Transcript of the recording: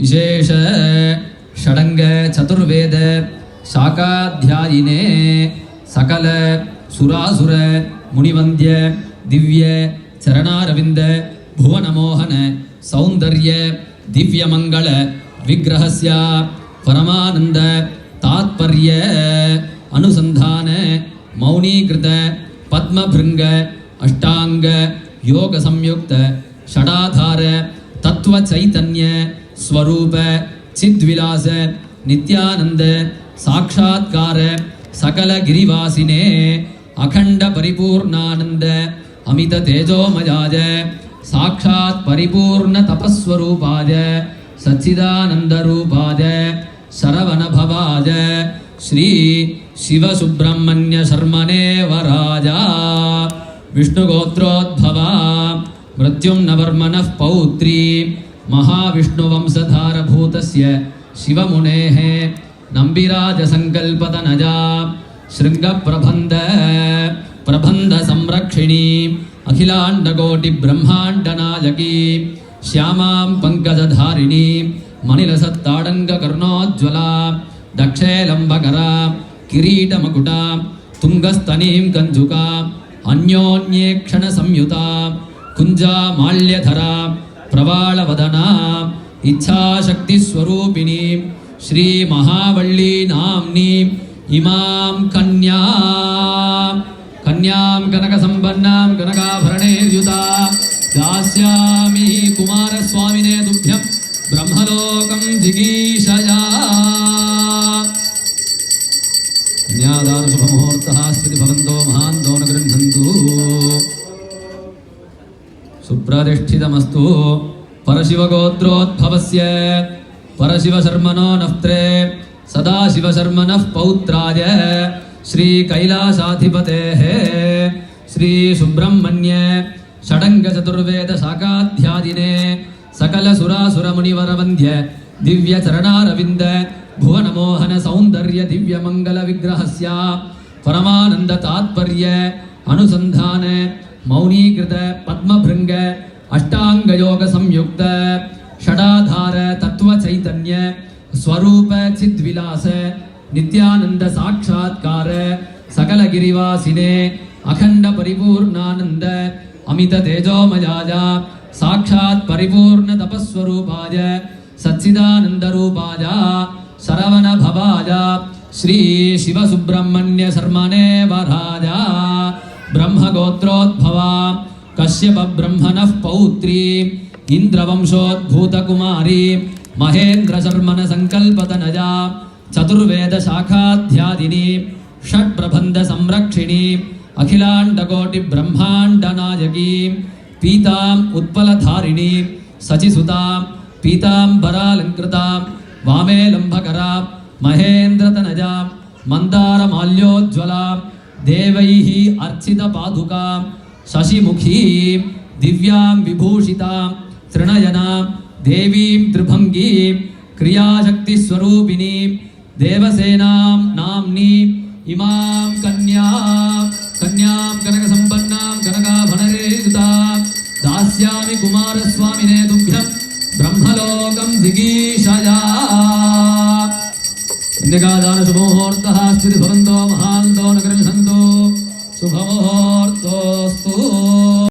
விசேஷ ஷடங்க சதுர்வேத சாகாத்தியாயினே சகல சுராசுர முனிவந்திய திவ்ய சரணாரவிந்த புவனமோகன சௌந்தர்ய திவ்யமங்கள விக்கிரகஸ்யா பரமானந்த தாத்பரிய அனுசந்தான மௌனீகிருத பத்மபிருங்க அஷ்டாங்க யோக சம்யுக்த ஷடாதார தத்துவ சைத்தன்ய ஸ்வரூப சித்விலாச நித்யானந்த சாட்சா்கார சகல கிரிவாசினே அகண்ட பரிபூர்ணானந்த அமித தேஜோமயாஜ சாட்சாத் பரிபூர்ண தபஸ்வரூபாஜ சச்சிதானந்த ரூபாஜ சரவணபவாஜ ஸ்ரீ சிவசுப்பிரமணிய சர்மனேவராஜா விஷ்ணுகோத்ரோத்பவா மிருத்யும் நவர்மண பௌத்ரீ महाविष्णुवंशधारभूतस्य शिवमुनेः नम्बिराजसङ्कल्पतनजा, शृङ्गप्रबन्ध, प्रबन्धसंरक्षिणी, अखिलाण्डकोटिब्रह्माण्डनायकी, श्यामां पङ्कजधारिणी मणिलसत्ताडङ्गकर्णोज्ज्वला दक्षेलम्बकरा, किरीटमकुटा तुङ्गस्तनीं कञ्जुका, अन्योन्येक्षणसंयुता कुञ्जा ప్రవాళవదనాం ఇచ్ఛాశక్తిస్వరూపిణీం శ్రీ మహావళ్ళీ నామ్నీం ఇమాం కన్యా కన్యాం కనక సంపన్నాం కనకాభరణేర్యుతా దాస్యామి కుమారస్వామినే దుభ్యం బ్రహ్మలోకం జిగీషయా కన్యాదాన శుభముహూర్త స్థితి భవంతో మహాన్ सुप्रतिष्ठितमस्तु परशिवगोत्रोद्भवस्य परशिवशर्मणो नफ्त्रे सदाशिवशर्मणः पौत्राय श्रीकैलासाधिपतेः श्रीसुब्रह्मण्य षडङ्गचतुर्वेदशाखाध्यादिने सकलसुरासुरमुनिवरवन्द्य दिव्यचरणारविन्द भुवनमोहन सौन्दर्य दिव्यमङ्गलविग्रहस्य परमानन्दतात्पर्य अनुसन्धान मौनीकृत पद्मभृङ्ग अष्टाङ्गयोगसंयुक्त षडाधार तत्त्वचैतन्य स्वरूप चिद्विलास नित्यानन्द साक्षात्कार सकलगिरिवासिने अखण्ड परिपूर्णानन्द अमित तेजोमयाय साक्षात् परिपूर्ण तपस्वरूपाय सच्चिदानन्दरूपाय शरवणभवाय श्री शिवसुब्रह्मण्य शर्मणे वराज ब्रह्मगोत्रोद्भवा कश्यप ब्रह्मणः पौत्री इन्द्रवंशोद्भूतकुमारी महेन्द्रशर्मण सङ्कल्पतनया चतुर्वेदशाखाध्यादिनी षट्प्रबन्धसंरक्षिणी अखिलाण्डकोटिब्रह्माण्डनायकी पीताम् उत्पलधारिणी सचिसुता पीताम्बरालङ्कृता वामे लम्भकरा महेन्द्रतनजा मन्दारमाल्योज्ज्वला देवैः अर्चितपादुका, शशिमुखी, दिव्यां विभूषिता, तृणयना, देवीं त्रिभङ्गी, क्रियाशक्तिस्वरूपिणी, देवसेनां नाम्नी, इमां कन्या, कन्यां कनकसम्पन्नां कनकाभनरेयुता दास्यामि कुमारस्वामिने तुभ्यं ब्रह्मलोकं जिगीषया कन्यकादानशुभमुहूर्तः स्थिति भवन्तो महान्तो न गृह्णन्तो शुभमुहूर्तोऽस्तु।